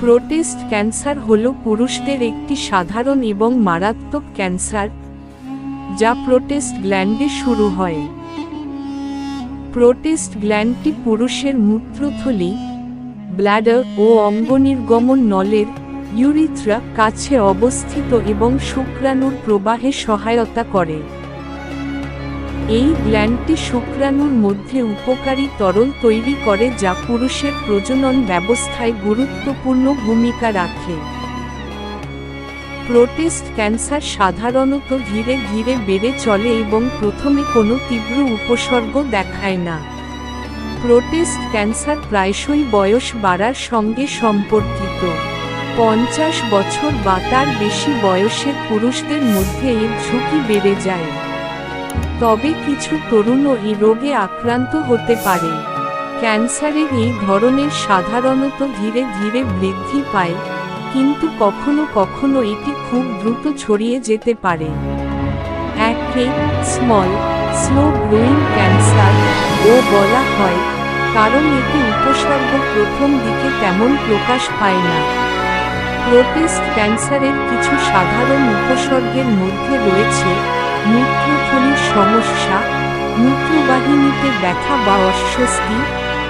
Protest cancer হল পুরুষদের একটি সাধারণ এবং মারাত্মক ক্যান্সার, যা প্রোটেস্ট গ্ল্যান্ডে শুরু হয়। প্রোটেস্ট গ্ল্যান্ডটি পুরুষের মূত্রথলি ব্ল্যাডার ও অঙ্গনির্গমন নলের ইউরিথ্রা কাছে অবস্থিত এবং শুক্রাণুর প্রবাহে সহায়তা করে। এই গ্ল্যান্ডটি শুক্রাণুর মধ্যে উপকারী তরল তৈরি করে যা পুরুষের প্রজনন ব্যবস্থায় গুরুত্বপূর্ণ ভূমিকা রাখে। প্রোটেস্ট ক্যান্সার সাধারণত ধীরে ধীরে বেড়ে চলে এবং প্রথমে কোনো তীব্র উপসর্গ দেখায় না। প্রোটেস্ট ক্যান্সার প্রায়শই বয়স বাড়ার সঙ্গে সম্পর্কিত। পঞ্চাশ বছর বা তার বেশি বয়সের পুরুষদের মধ্যে এর ঝুঁকি বেড়ে যায়। তবে কিছু তরুণও এই রোগে আক্রান্ত হতে পারে। ক্যান্সারের এই ধরনের সাধারণত ধীরে ধীরে বৃদ্ধি পায়, কিন্তু কখনো কখনো এটি খুব দ্রুত ছড়িয়ে যেতে পারে। একে স্মল, স্লো গ্রোয়িং ক্যান্সার, ও বলা হয়, কারণ এটি উপসর্গ প্রথম দিকে তেমন প্রকাশ পায় না। প্রোটেস্ট ক্যান্সারের কিছু সাধারণ উপসর্গের মধ্যে রয়েছে মূত্রথলির সমস্যা, মূত্রবাহিনীতে ব্যথা বা অস্বস্তি,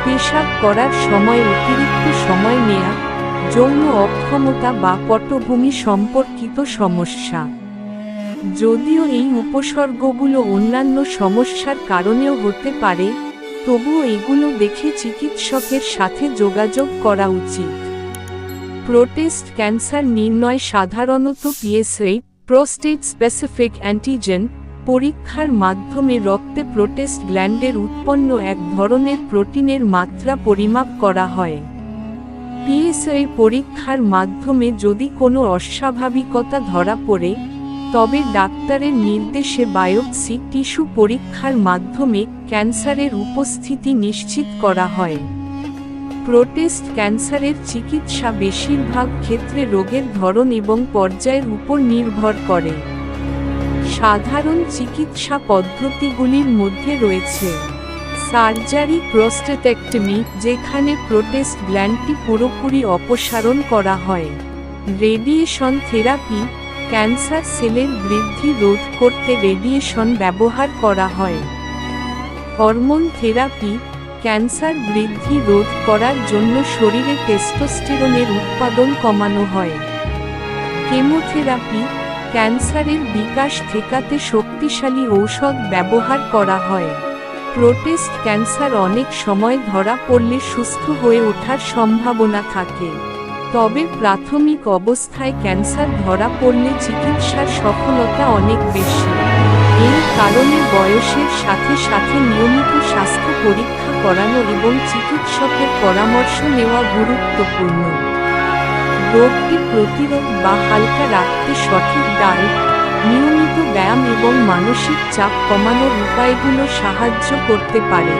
পেশাব করার সময়, অতিরিক্ত সময় নেয়া, যৌন অক্ষমতা বা পটভূমি সম্পর্কিত সমস্যা। যদিও এই উপসর্গগুলো অন্যান্য সমস্যার কারণেও হতে পারে, তবুও এগুলো দেখে চিকিৎসকের সাথে যোগাযোগ করা উচিত। প্রোটেস্ট ক্যান্সার নির্ণয় সাধারণত পিএসএ প্রোস্টেট স্পেসিফিক অ্যান্টিজেন পরীক্ষার মাধ্যমে রক্তে প্রোটেস্ট গ্ল্যান্ডের উৎপন্ন এক ধরনের প্রোটিনের মাত্রা পরিমাপ করা হয়। পিএসএ পরীক্ষার মাধ্যমে যদি কোনো অস্বাভাবিকতা ধরা পড়ে, তবে ডাক্তারের নির্দেশে বায়োপসি টিস্যু পরীক্ষার মাধ্যমে ক্যান্সারের উপস্থিতি নিশ্চিত করা হয়। প্রোটেস্ট ক্যান্সারের চিকিৎসা বেশিরভাগ ক্ষেত্রে রোগের ধরন এবং পর্যায়ের উপর নির্ভর করে। সাধারণ চিকিৎসা পদ্ধতিগুলির মধ্যে রয়েছে সার্জারি প্রোস্টেটেক্টমি, যেখানে প্রোটেস্ট গ্ল্যান্ডটি পুরোপুরি অপসারণ করা হয়। রেডিয়েশন থেরাপি, ক্যান্সার সেলের বৃদ্ধি রোধ করতে রেডিয়েশন ব্যবহার করা হয়। হরমোন থেরাপি ক্যান্সার বৃদ্ধি রোধ করার জন্য শরীরে টেস্টোস্টেরনের উৎপাদন কমানো হয়। কেমোথেরাপি ক্যান্সারের বিকাশ ঠেকাতে শক্তিশালী ঔষধ ব্যবহার করা হয়। প্রোটেস্ট ক্যান্সার অনেক সময় ধরা পড়লে সুস্থ হয়ে ওঠার সম্ভাবনা থাকে। তবে প্রাথমিক অবস্থায় ক্যান্সার ধরা পড়লে চিকিৎসার সফলতা অনেক বেশি। কারণে বয়সের সাথে সাথে নিয়মিত স্বাস্থ্য পরীক্ষা করানো এবং চিকিৎসকের পরামর্শ নেওয়া গুরুত্বপূর্ণ। রোগটি প্রতিরোধ বা হালকা রাখতে সঠিক ডায়েট নিয়মিত ব্যায়াম এবং মানসিক চাপ কমানোর উপায়গুলো সাহায্য করতে পারে।